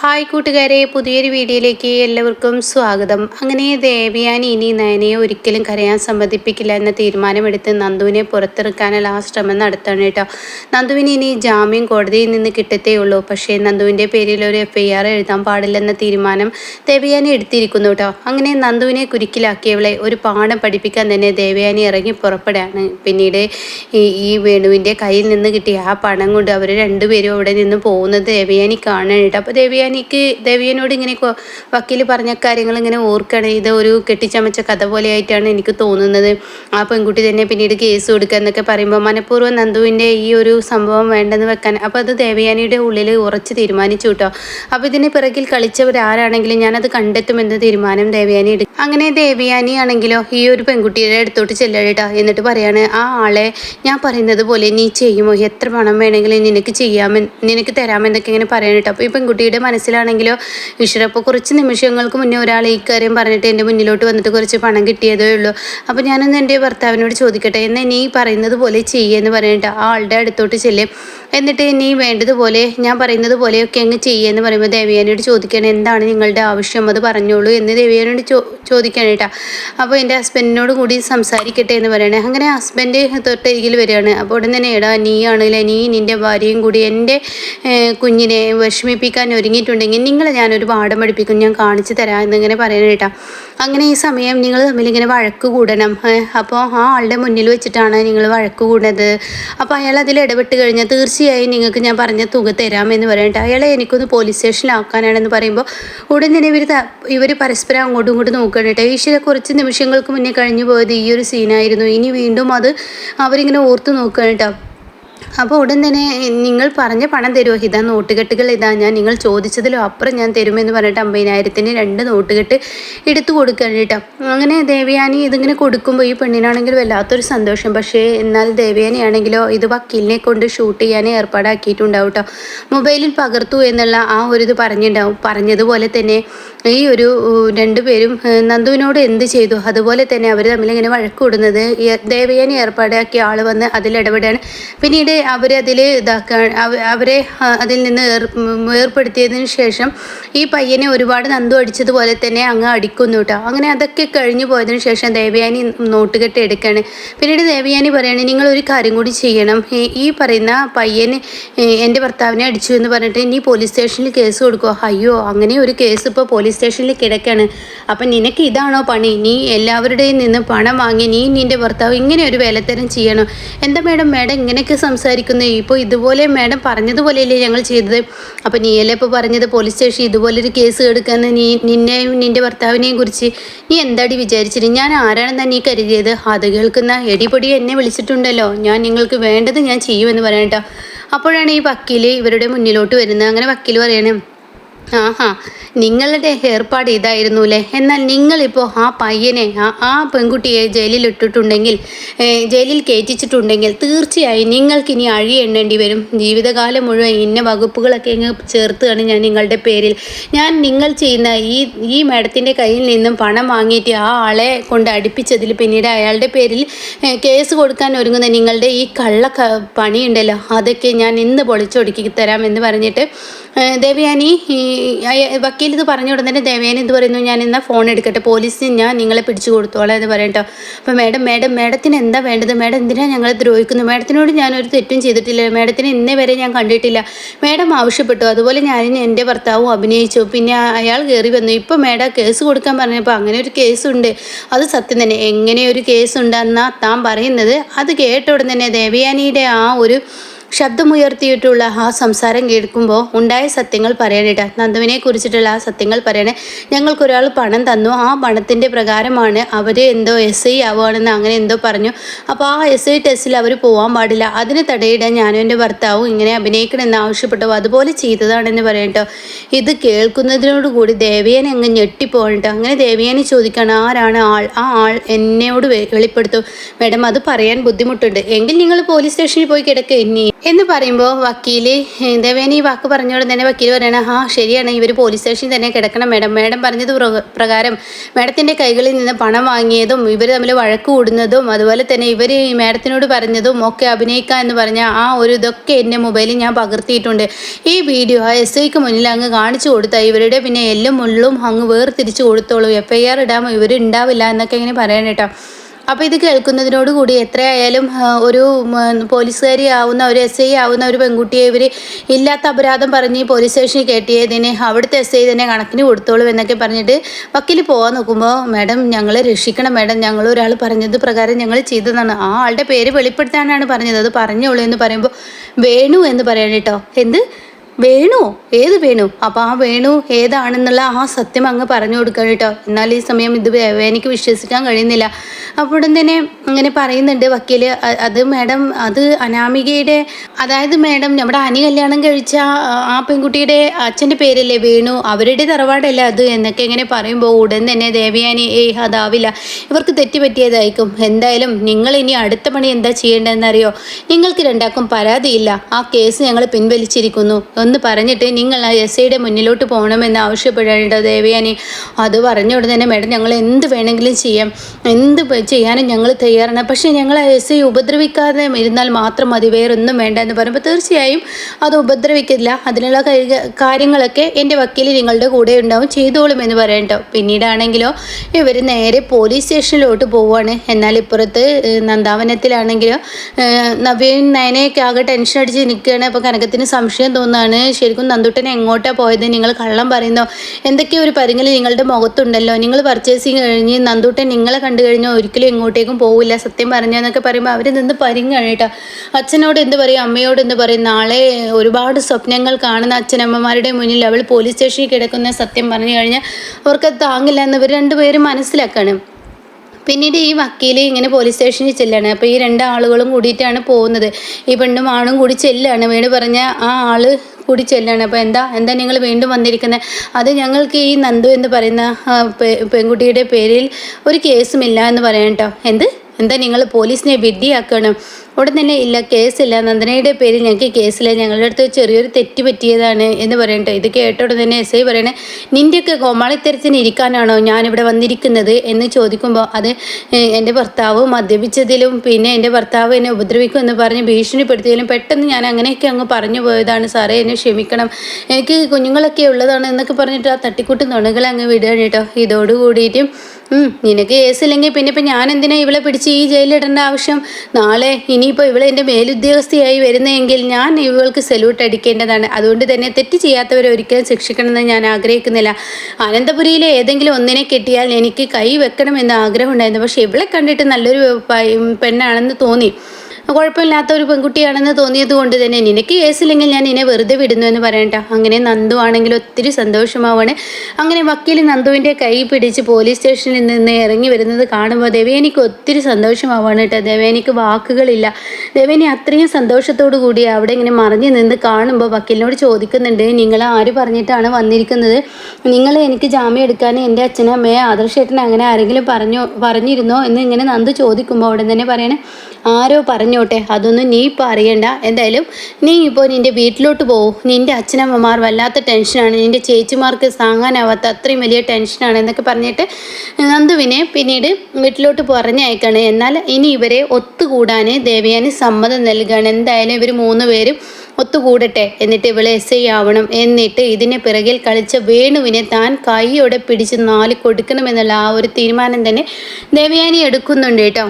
Hi കൂട്ടുകാരെ പുതിയൊരു വീഡിയോയിലേക്ക് എല്ലാവർക്കും സ്വാഗതം. അങ്ങനെ ദേവയാനി ഇനി നയനയെ ഒരിക്കലും കരയാൻ സമ്മതിപ്പിക്കില്ല എന്ന തീരുമാനമെടുത്ത് നന്ദുവിനെ പുറത്തിറക്കാനുള്ള ആ ശ്രമം നടത്തണം കേട്ടോ. നന്ദുവിന് ഇനി ജാമ്യം കോടതിയിൽ നിന്ന് കിട്ടത്തേ ഉള്ളൂ. പക്ഷേ നന്ദുവിന്റെ പേരിൽ ഒരു എഫ് ഐ ആർ എഴുതാൻ പാടില്ലെന്ന തീരുമാനം ദേവയാനി എടുത്തിരിക്കുന്നു കേട്ടോ. അങ്ങനെ നന്ദുവിനെ കുരുക്കിലാക്കിയവളെ ഒരു പാഠം പഠിപ്പിക്കാൻ തന്നെ ദേവയാനി ഇറങ്ങി പുറപ്പെടുകയാണ്. പിന്നീട് ഈ വേണുവിന്റെ കയ്യിൽ നിന്ന് കിട്ടിയ ആ പണം കൊണ്ട് അവർ രണ്ടുപേരും അവിടെ നിന്ന് പോകുന്നത് ദേവയാനി കാണാനായിട്ട് അപ്പോൾ ദേവയാനി ദേവയാനിക്ക് ദേവിയനോട് ഇങ്ങനെ വക്കീൽ പറഞ്ഞ കാര്യങ്ങൾ ഇങ്ങനെ ഓർക്കണം. ഇത് ഒരു കെട്ടിച്ചമച്ച കഥ പോലെയായിട്ടാണ് എനിക്ക് തോന്നുന്നത്. ആ പെൺകുട്ടി തന്നെ പിന്നീട് കേസ് കൊടുക്കുക എന്നൊക്കെ പറയുമ്പോൾ മനഃപൂർവം നന്ദുവിന്റെ ഈ ഒരു സംഭവം വേണ്ടെന്ന് വെക്കാൻ അപ്പോൾ അത് ദേവയാനിയുടെ ഉള്ളിൽ ഉറച്ച് തീരുമാനിച്ചു കേട്ടോ. അപ്പോൾ ഇതിന് പിറകിൽ കളിച്ചവരാരാണെങ്കിലും ഞാനത് കണ്ടെത്തുമെന്ന് തീരുമാനം ദേവയാനി എടുക്കും അങ്ങനെ ദേവയാനി ആണെങ്കിലോ ഈ ഒരു പെൺകുട്ടിയുടെ അടുത്തോട്ട് ചെല്ലട്ടോ എന്നിട്ട് പറയാണ് ആ ആളെ ഞാൻ പറയുന്നത് പോലെ നീ ചെയ്യുമോ? എത്ര പണം വേണമെങ്കിലും നിനക്ക് ചെയ്യാമെന്ന് നിനക്ക് തരാമെന്നൊക്കെ ഇങ്ങനെ പറയാനിട്ടോ അപ്പോൾ ഈ പെൺകുട്ടിയുടെ മനസ്സിലാണെങ്കിലോ? ഈശ്വരപ്പോൾ കുറച്ച് നിമിഷങ്ങൾക്ക് മുന്നേ ഒരാൾ ഈ കാര്യം പറഞ്ഞിട്ട് എന്റെ മുന്നിലോട്ട് വന്നിട്ട് കുറച്ച് പണം കിട്ടിയതേ ഉള്ളൂ. അപ്പോൾ ഞാനൊന്ന് എന്റെ ഭർത്താവിനോട് ചോദിക്കട്ടെ എന്നാൽ നീ പറയുന്നത് പോലെ ചെയ്യുമെന്ന് പറഞ്ഞിട്ട് ആ ആളുടെ അടുത്തോട്ട് ചെല്ലും. എന്നിട്ട് നീ വേണ്ടതുപോലെ ഞാൻ പറയുന്നത് പോലെയൊക്കെ അങ്ങ് ചെയ്യുമെന്ന് പറയുമ്പോൾ ദേവിയാനോട് ചോദിക്കണം എന്താണ് നിങ്ങളുടെ ആവശ്യം? അത് പറഞ്ഞോളൂ എന്ന് ദേവിയാനോട് ചോ ചോദിക്കണം കേട്ടാ. അപ്പോൾ എന്റെ ഹസ്ബൻഡിനോട് കൂടി സംസാരിക്കട്ടെ എന്ന് പറയണേ. അങ്ങനെ ഹസ്ബൻഡ് തൊട്ടരികിൽ വരികയാണ്. അപ്പോൾ ഉടൻ തന്നെ എടാ ആണെങ്കിൽ നീ നിന്റെ ഭാര്യയും കൂടി എന്റെ കുഞ്ഞിനെ വിഷമിപ്പിക്കാൻ ഒരുങ്ങിയിട്ടുണ്ടെങ്കിൽ നിങ്ങളെ ഒരു പാഠം പഠിപ്പിക്കും ഞാൻ കാണിച്ചു തരാം എന്നിങ്ങനെ പറയണ കേട്ടോ. അങ്ങനെ ഈ സമയം നിങ്ങൾ തമ്മിൽ ഇങ്ങനെ വഴക്ക് കൂടണം. അപ്പോൾ ആ ആളുടെ മുന്നിൽ വെച്ചിട്ടാണ് നിങ്ങൾ വഴക്ക് കൂടുന്നത് അപ്പോൾ അയാൾ അതിൽ ഇടപെട്ട് കഴിഞ്ഞാൽ തീർച്ചയായും നിങ്ങൾക്ക് ഞാൻ പറഞ്ഞ തുക തരാമെന്ന് പറയട്ടെ അയാളെ എനിക്കൊന്ന് പോലീസ് സ്റ്റേഷനിലാക്കാനാണെന്ന് പറയുമ്പോൾ ഉടൻ തന്നെ ഇവർ ഇവർ പരസ്പരം അങ്ങോട്ടും ഇങ്ങോട്ടും നോക്കണം ഈശ്വര കുറച്ച് നിമിഷങ്ങൾക്ക് മുന്നേ കഴിഞ്ഞു പോയത് ഈ ഒരു സീനായിരുന്നു ഇനി വീണ്ടും അത് അവരിങ്ങനെ ഓർത്ത് നോക്കണം കേട്ടോ. അപ്പോൾ ഉടൻ തന്നെ നിങ്ങൾ പറഞ്ഞ പണം തരുമോ ഇതാ നോട്ടുകെട്ടുകൾ ഇതാ ഞാൻ നിങ്ങൾ ചോദിച്ചതിലും അപ്പുറം ഞാൻ തരുമെന്ന് പറഞ്ഞിട്ട് അമ്പതിനായിരത്തിന് രണ്ട് നോട്ടുകെട്ട് എടുത്തു കൊടുക്കണം കേട്ടോ. അങ്ങനെ ദേവയാനി ഇതിങ്ങനെ കൊടുക്കുമ്പോൾ ഈ പെണ്ണിനാണെങ്കിൽ വല്ലാത്തൊരു സന്തോഷം. പക്ഷേ എന്നാൽ ദേവയാനി ആണെങ്കിലോ ഇത് വക്കീലിനെ കൊണ്ട് ഷൂട്ട് ചെയ്യാൻ ഏർപ്പാടാക്കിയിട്ടുണ്ടാവും കേട്ടോ. മൊബൈലിൽ പകർത്തു എന്നുള്ള ആ ഒരു ഇത് പറഞ്ഞിട്ടുണ്ടാവും. പറഞ്ഞതുപോലെ തന്നെ ഈ ഒരു രണ്ടുപേരും നന്ദുവിനോട് എന്ത് ചെയ്തു? അതുപോലെ തന്നെ അവർ തമ്മിൽ ഇങ്ങനെ വഴക്കൂടുന്നത് ദേവയാനി ഏർപ്പാടാക്കിയ ആൾ വന്ന് അതിലിടപെടുകയാണ് പിന്നീട് അവരതിൽ ഇതാക്കാൻ അവരെ അതിൽ നിന്ന് ഏർപ്പെടുത്തിയതിന് ശേഷം ഈ പയ്യനെ ഒരുപാട് നന്ദു അടിച്ചതുപോലെ തന്നെ അങ്ങ് അടിക്കുന്നു കേട്ടോ അങ്ങനെ അതൊക്കെ കഴിഞ്ഞു പോയതിനു ശേഷം ദേവയാനി നോട്ടുകെട്ട് എടുക്കുകയാണ് പിന്നീട് ദേവയാനി പറയുകയാണ് നിങ്ങൾ ഒരു കാര്യം കൂടി ചെയ്യണം. ഈ പറയുന്ന പയ്യന് എന്റെ ഭർത്താവിനെ അടിച്ചു എന്ന് പറഞ്ഞിട്ട് നീ പോലീസ് സ്റ്റേഷനിൽ കേസ് കൊടുക്കുക അയ്യോ അങ്ങനെ ഒരു കേസ് ഇപ്പോൾ പോലീസ് സ്റ്റേഷനിൽ കിടക്കാണ്. അപ്പം നിനക്ക് ഇതാണോ പണി? നീ എല്ലാവരുടെയും നിന്ന് പണം വാങ്ങി നീ നിന്റെ ഭർത്താവ് ഇങ്ങനെ ഒരു വേലത്തരം ചെയ്യണം? എന്താ മേഡം? മേഡം ഇങ്ങനെയൊക്കെ സംസാരിക്കുന്നത് ഇപ്പോൾ ഇതുപോലെ മാഡം പറഞ്ഞതുപോലെയല്ലേ ഞങ്ങൾ ചെയ്തത്. അപ്പോൾ നീയല്ലേ ഇപ്പോൾ പറഞ്ഞത് പോലീസ് സ്റ്റേഷൻ ഇതുപോലൊരു കേസ് എടുക്കാന്ന് നീ നിന്നെയും നിന്റെ ഭർത്താവിനെയും കുറിച്ച് നീ എന്താടി വിചാരിച്ചിട്ട് ഞാൻ ആരാണെന്നാണ് നീ കരുതിയത്? അത് കേൾക്കുന്ന എടിപൊടി എന്നെ വിളിച്ചിട്ടുണ്ടല്ലോ. ഞാൻ നിങ്ങൾക്ക് വേണ്ടത് ഞാൻ ചെയ്യുമെന്ന് പറയട്ടോ അപ്പോഴാണ് ഈ വക്കീൽ ഇവരുടെ മുന്നിലോട്ട് വരുന്നത്. അങ്ങനെ വക്കീൽ പറയണേ ആഹാ നിങ്ങളുടെ ഏർപ്പാട് ഇതായിരുന്നു അല്ലേ എന്നാൽ നിങ്ങളിപ്പോൾ ആ പയ്യനെ ആ പെൺകുട്ടിയെ ജയിലിൽ ഇട്ടിട്ടുണ്ടെങ്കിൽ ജയിലിൽ കയറ്റിച്ചിട്ടുണ്ടെങ്കിൽ തീർച്ചയായും നിങ്ങൾക്ക് ഇനി അഴി എണ്ണേണ്ടി വരും. ജീവിതകാലം മുഴുവൻ ഇന്ന വകുപ്പുകളൊക്കെ ഇങ്ങ് ചേർത്തുകയാണ് ഞാൻ നിങ്ങളുടെ പേരിൽ. ഞാൻ നിങ്ങൾ ചെയ്യുന്ന ഈ ഈ മാഡത്തിന്റെ കയ്യിൽ നിന്നും പണം വാങ്ങിയിട്ട് ആ ആളെ കൊണ്ട് അടുപ്പിച്ചതിൽ പിന്നീട് അയാളുടെ പേരിൽ കേസ് കൊടുക്കാൻ ഒരുങ്ങുന്ന നിങ്ങളുടെ ഈ കള്ള പണിയുണ്ടല്ലോ. അതൊക്കെ ഞാൻ ഇന്ന് പൊളിച്ചൊടുക്കി തരാം എന്ന് പറഞ്ഞിട്ട് ദേവയാനി വക്കീൽ ഇത് പറഞ്ഞു കൊടുത്തിട്ട് ദേവയാനി ഇത് പറയുന്നു? ഞാൻ ഇന്ന ഫോൺ എടുക്കട്ടെ. പോലീസിന് ഞാൻ നിങ്ങളെ പിടിച്ചു കൊടുത്തോളാം എന്ന് പറയട്ടോ. അപ്പോൾ മാഡം മാഡം മാഡത്തിന് എന്താ വേണ്ടത്? മാഡം എന്തിനാണ് ഞങ്ങളെ ദ്രോഹിക്കുന്നത്? മാഡത്തിനോട് ഞാനൊരു തെറ്റും ചെയ്തിട്ടില്ല. മാഡത്തിന് ഇന്നേ വരെ ഞാൻ കണ്ടിട്ടില്ല. മാഡം ആവശ്യപ്പെട്ടു. അതുപോലെ ഞാൻ എന്റെ ഭർത്താവും അഭിനയിച്ചു. പിന്നെ അയാൾ കയറി വന്നു. ഇപ്പോൾ മാഡം കേസ് കൊടുക്കാൻ പറഞ്ഞപ്പോൾ അങ്ങനെ ഒരു കേസുണ്ട് അത് സത്യം തന്നെ. എങ്ങനെ ഒരു കേസ് ഉണ്ടെന്നാണ് താൻ പറയുന്നത്? അത് കേട്ട തന്നെ ദേവയാനിയുടെ ആ ഒരു ശബ്ദമുയർത്തിയിട്ടുള്ള ആ സംസാരം കേൾക്കുമ്പോൾ ഉണ്ടായ സത്യങ്ങൾ പറയാനിട്ട. നന്ദുവിനെ കുറിച്ചിട്ടുള്ള ആ സത്യങ്ങൾ പറയണേ ഞങ്ങൾക്കൊരാൾ പണം തന്നു. ആ പണത്തിന്റെ പ്രകാരമാണ് അവർ എന്തോ എസ് ഐ ആവുകയാണെന്ന് അങ്ങനെ എന്തോ പറഞ്ഞു. അപ്പോൾ ആ എസ് ഐ ടെസ്റ്റിൽ അവർ പോകാൻ പാടില്ല. അതിന് തടയിടാൻ ഞാനും എന്റെ ഭർത്താവും ഇങ്ങനെ അഭിനയിക്കണമെന്ന് ആവശ്യപ്പെട്ടു. അതുപോലെ ചെയ്തതാണെന്ന് പറയട്ടോ ഇത് കേൾക്കുന്നതിനോടുകൂടി ദേവിയനെ അങ്ങ് ഞെട്ടിപ്പോകട്ടോ അങ്ങനെ ദേവിയനെ ചോദിക്കണം ആരാണ് ആൾ? ആ ആൾ എന്നോട് വെളിപ്പെടുത്തും. മേഡം അത് പറയാൻ ബുദ്ധിമുട്ടുണ്ട്. എങ്കിൽ നിങ്ങൾ പോലീസ് സ്റ്റേഷനിൽ പോയി കിടക്കുക ഇനി എന്ന് പറയുമ്പോൾ വക്കീൽ ദേവേനി ഈ വാക്ക് പറഞ്ഞോടെ തന്നെ വക്കീൽ പറയണ ആ ശരിയാണ്. ഇവർ പോലീസ് സ്റ്റേഷനിൽ തന്നെ കിടക്കണം. മേഡം മേഡം പറഞ്ഞത് പ്രകാരം മേഡത്തിന്റെ കൈകളിൽ നിന്ന് പണം വാങ്ങിയതും ഇവർ തമ്മിൽ വഴക്ക് കൂടുന്നതും അതുപോലെ തന്നെ ഇവർ മേഡത്തിനോട് പറഞ്ഞതും ഒക്കെ അഭിനയിക്കുക എന്ന് പറഞ്ഞ ആ ഒരു ഇതൊക്കെ എന്റെ മൊബൈലിൽ ഞാൻ പകർത്തിയിട്ടുണ്ട്. ഈ വീഡിയോ ആ എസ് ഐക്ക് മുന്നിൽ അങ്ങ് കാണിച്ചു കൊടുത്താൽ ഇവരുടെ പിന്നെ എല്ലും മുള്ളും അങ്ങ് വേർതിരിച്ച് കൊടുത്തോളൂ. എഫ് ഐ ആർ ഇടാമോ? ഇവർ ഉണ്ടാവില്ല എന്നൊക്കെ ഇങ്ങനെ പറയണേട്ടോ. അപ്പോൾ ഇത് കേൾക്കുന്നതിനോടുകൂടി എത്രയായാലും ഒരു പോലീസുകാരി ആവുന്ന ഒരു എസ് ഐ ആവുന്ന ഒരു പെൺകുട്ടിയെ ഇവർ ഇല്ലാത്ത അപരാധം പറഞ്ഞ് പോലീസ് സ്റ്റേഷനിൽ കയറ്റിയതിന് അവിടുത്തെ എസ് ഐ തന്നെ കണക്കിന് കൊടുത്തോളൂ എന്നൊക്കെ പറഞ്ഞിട്ട് വക്കീൽ പോകാൻ നോക്കുമ്പോൾ മാഡം ഞങ്ങളെ രക്ഷിക്കണം മാഡം. ഞങ്ങൾ ഒരാൾ പറഞ്ഞത് പ്രകാരം ഞങ്ങൾ ചെയ്തതാണ്. ആ ആളുടെ പേര് വെളിപ്പെടുത്താനാണ് പറഞ്ഞത്. അത് പറഞ്ഞോളൂ എന്ന് പറയുമ്പോൾ വേണു എന്ന് പറയണം കേട്ടോ. എന്ത്? വേണു? ഏത് വേണു? അപ്പോൾ ആ വേണു ഏതാണെന്നുള്ള ആ സത്യം അങ്ങ് പറഞ്ഞു കൊടുക്കണം കേട്ടോ. എന്നാൽ ഈ സമയം ഇത് എനിക്ക് വിശ്വസിക്കാൻ കഴിയുന്നില്ല. അപ്പോൾ ഉടൻ തന്നെ ഇങ്ങനെ പറയുന്നുണ്ട് വക്കീൽ അത് മാഡം അത് അനാമികയുടെ അതായത് മാഡം നമ്മുടെ അനി കല്യാണം കഴിച്ച ആ പെൺകുട്ടിയുടെ അച്ഛന്റെ പേരല്ലേ വേണു? അവരുടെ തറവാടല്ല അത് എന്നൊക്കെ ഇങ്ങനെ പറയുമ്പോൾ ഉടൻ തന്നെ ദേവയാനി ഏയ് അതാവില്ല. ഇവർക്ക് തെറ്റുപറ്റിയതായിരിക്കും എന്തായാലും നിങ്ങൾ ഇനി അടുത്ത പണി എന്താ ചെയ്യേണ്ടതെന്നറിയോ? നിങ്ങൾക്ക് രണ്ടാക്കും പരാതിയില്ല. ആ കേസ് ഞങ്ങൾ പിൻവലിച്ചിരിക്കുന്നു. ഒന്ന് പറഞ്ഞിട്ട് നിങ്ങൾ ആ എസ് ഐയുടെ മുന്നിലോട്ട് പോകണമെന്ന് ആവശ്യപ്പെടേണ്ട ദേവയാനി. അത് പറഞ്ഞ ഉടനെ തന്നെ മേഡം ഞങ്ങൾ എന്ത് വേണമെങ്കിലും ചെയ്യാം. എന്ത് ചെയ്യാനും ഞങ്ങൾ തയ്യാറാണ്. പക്ഷേ ഞങ്ങൾ ആ എസ് ഐ ഉപദ്രവിക്കാതെ ഇരുന്നാൽ മാത്രം മതി. വേറൊന്നും വേണ്ട എന്ന് പറയുമ്പോൾ തീർച്ചയായും അത് ഉപദ്രവിക്കില്ല. അതിനുള്ള കാര്യങ്ങളൊക്കെ എന്റെ വക്കീൽ നിങ്ങളുടെ കൂടെ ഉണ്ടാവും. ചെയ്തോളും എന്ന് പറയട്ടോ പിന്നീടാണെങ്കിലോ ഇവർ നേരെ പോലീസ് സ്റ്റേഷനിലോട്ട് പോവുകയാണ്. എന്നാൽ ഇപ്പുറത്ത് നന്ദാവനത്തിലാണെങ്കിലോ നവീൻ നയനയൊക്കെ ആകെ ടെൻഷൻ അടിച്ച് നിൽക്കുകയാണ്. അപ്പോൾ കനകത്തിന് സംശയം തോന്നുകയാണ്. ശരിക്കും നന്ദുട്ടൻ എങ്ങോട്ടാണ് പോയത്? നിങ്ങൾ കള്ളം പറയുന്നോ? എന്തൊക്കെയോ ഒരു പരിങ്ങൽ നിങ്ങളുടെ മുഖത്തുണ്ടല്ലോ? നിങ്ങൾ പർച്ചേസിങ് കഴിഞ്ഞ് നന്ദുട്ടൻ നിങ്ങളെ കണ്ടു കഴിഞ്ഞാൽ ഒരിക്കലും എങ്ങോട്ടേക്കും പോവില്ല സത്യം പറഞ്ഞെന്നൊക്കെ പറയുമ്പോൾ അവർ നിന്ന് പരിങ്ങാണ് കേട്ടോ. അച്ഛനോട് എന്ത് പറയും? അമ്മയോട് എന്ത് പറയും? നാളെ ഒരുപാട് സ്വപ്നങ്ങൾ കാണുന്ന അച്ഛനമ്മമാരുടെ മുന്നിൽ അവൾ പോലീസ് സ്റ്റേഷനിൽ കിടക്കുന്ന സത്യം പറഞ്ഞു കഴിഞ്ഞാൽ അവർക്ക് താങ്ങില്ല എന്ന് ഇവർ രണ്ടുപേരും മനസ്സിലാക്കണം. പിന്നീട് ഈ വക്കീൽ ഇങ്ങനെ പോലീസ് സ്റ്റേഷനിൽ ചെല്ലാണ്. അപ്പോൾ ഈ രണ്ട് ആളുകളും കൂടിയിട്ടാണ് പോകുന്നത്. ഈ പെണ്ണും ആണും കൂടി ചെല്ലാണ്. വേണു പറഞ്ഞ ആ ആൾ കൂടി ചെല്ലാണ്. അപ്പോൾ എന്താ എന്താ നിങ്ങൾ വീണ്ടും വന്നിരിക്കുന്നത് അത് ഞങ്ങൾക്ക് ഈ നന്ദു എന്ന് പറയുന്ന പെൺകുട്ടിയുടെ പേരിൽ ഒരു കേസുമില്ല എന്ന് പറയാം കേട്ടോ എന്ത്? എന്താ നിങ്ങൾ പോലീസിനെ വിഡ്ഢിയാക്കണം? ഉടൻ തന്നെ ഇല്ല കേസില്ല. നന്ദനയുടെ പേരിൽ ഞങ്ങൾക്ക് കേസില്ല. ഞങ്ങളുടെ അടുത്ത് ചെറിയൊരു തെറ്റ് പറ്റിയതാണ് എന്ന് പറയണ്ടോ ഇത് കേട്ടോടെ തന്നെ എസ് ഐ പറയണേ നിന്റെയൊക്കെ കോമാളിത്തരത്തിന് ഇരിക്കാനാണോ ഞാനിവിടെ വന്നിരിക്കുന്നത്? എന്ന് ചോദിക്കുമ്പോൾ അത് എന്റെ ഭർത്താവ് മദ്യപിച്ചതിലും പിന്നെ എന്റെ ഭർത്താവ് എന്നെ ഉപദ്രവിക്കും എന്ന് പറഞ്ഞ് ഭീഷണിപ്പെടുത്തിയതിലും പെട്ടെന്ന് ഞാൻ അങ്ങനെയൊക്കെ അങ്ങ് പറഞ്ഞു പോയതാണ്. സാറേ എന്നെ ക്ഷമിക്കണം. എനിക്ക് കുഞ്ഞുങ്ങളൊക്കെ ഉള്ളതാണ് എന്നൊക്കെ പറഞ്ഞിട്ട് ആ തട്ടിക്കൂട്ട് നുണകൾ അങ്ങ് വിടുകയാണ് കേട്ടോ. ഇതോടുകൂടിയിട്ടും നിനക്ക് കേസില്ലെങ്കിൽ പിന്നെ ഇപ്പം ഞാൻ എന്തിനാ ഇവളെ പിടിച്ച് ഈ ജയിലിടേണ്ട ആവശ്യം? നാളെ ഇനിയിപ്പോൾ ഇവളെ എന്റെ മേലുദ്യോഗസ്ഥയായി വരുന്നതെങ്കിൽ ഞാൻ ഇവൾക്ക് സല്യൂട്ട് അടിക്കേണ്ടതാണ്. അതുകൊണ്ട് തന്നെ തെറ്റ് ചെയ്യാത്തവരെ ഒരിക്കലും ശിക്ഷിക്കണമെന്ന് ഞാൻ ആഗ്രഹിക്കുന്നില്ല. അനന്തപുരിയിലെ ഏതെങ്കിലും ഒന്നിനെ കിട്ടിയാൽ എനിക്ക് കൈ വെക്കണമെന്ന് ആഗ്രഹമുണ്ടായിരുന്നു. പക്ഷേ ഇവളെ കണ്ടിട്ട് നല്ലൊരു പെണ്ണാണെന്ന് തോന്നി. കുഴപ്പമില്ലാത്ത ഒരു പെൺകുട്ടിയാണെന്ന് തോന്നിയത് കൊണ്ട് തന്നെ നിനക്ക് കേസില്ലെങ്കിൽ ഞാൻ നിന്നെ വെറുതെ വിടുന്നു എന്ന് പറയണ്ട. അങ്ങനെ നന്ദു ആണെങ്കിൽ ഒത്തിരി സന്തോഷമാവാണ്. അങ്ങനെ വക്കീൽ നന്ദുവിന്റെ കൈ പിടിച്ച് പോലീസ് സ്റ്റേഷനിൽ നിന്ന് ഇറങ്ങി വരുന്നത് കാണുമ്പോൾ ദേവേനിക്ക് ഒത്തിരി സന്തോഷമാവാണ് കേട്ടോ. ദേവേനിക്ക് വാക്കുകളില്ല. ദേവേനി അത്രയും സന്തോഷത്തോടു കൂടി അവിടെ ഇങ്ങനെ മറിഞ്ഞു നിന്ന് കാണുമ്പോൾ വക്കീലിനോട് ചോദിക്കുന്നുണ്ട് നിങ്ങൾ ആര് പറഞ്ഞിട്ടാണ് വന്നിരിക്കുന്നത്? നിങ്ങൾ എനിക്ക് ജാമ്യം എടുക്കാൻ എന്റെ അച്ഛനും അമ്മയെ ആദർശേട്ടൻ അങ്ങനെ ആരെങ്കിലും പറഞ്ഞു പറഞ്ഞിരുന്നോ? എന്ന് ഇങ്ങനെ നന്ദു ചോദിക്കുമ്പോൾ അവിടെ തന്നെ പറയണേ ആരോ പറഞ്ഞോട്ടെ അതൊന്നും നീ ഇപ്പോൾ അറിയണ്ട. എന്തായാലും നീ ഇപ്പോൾ നിന്റെ വീട്ടിലോട്ട് പോകും നിന്റെ അച്ഛനമ്മമാർ വല്ലാത്ത ടെൻഷനാണ്. നിന്റെ ചേച്ചിമാർക്ക് താങ്ങാനാവാത്ത അത്രയും വലിയ ടെൻഷനാണ് എന്നൊക്കെ പറഞ്ഞിട്ട് നന്ദുവിനെ പിന്നീട് വീട്ടിലോട്ട് പറഞ്ഞയക്കാണ്. എന്നാൽ ഇനി ഇവരെ ഒത്തുകൂടാൻ ദേവയാനി സമ്മതം നൽകുകയാണ് എന്തായാലും ഇവർ മൂന്ന് പേരും ഒത്തുകൂടട്ടെ. എന്നിട്ട് ഇവളെ എസ് ഐ ആവണം. എന്നിട്ട് ഇതിന് പിറകിൽ കളിച്ച വേണുവിനെ താൻ കൈയോടെ പിടിച്ച് നാല് കൊടുക്കണമെന്നുള്ള ആ ഒരു തീരുമാനം തന്നെ ദേവയാനി എടുക്കുന്നുണ്ട് കേട്ടോ.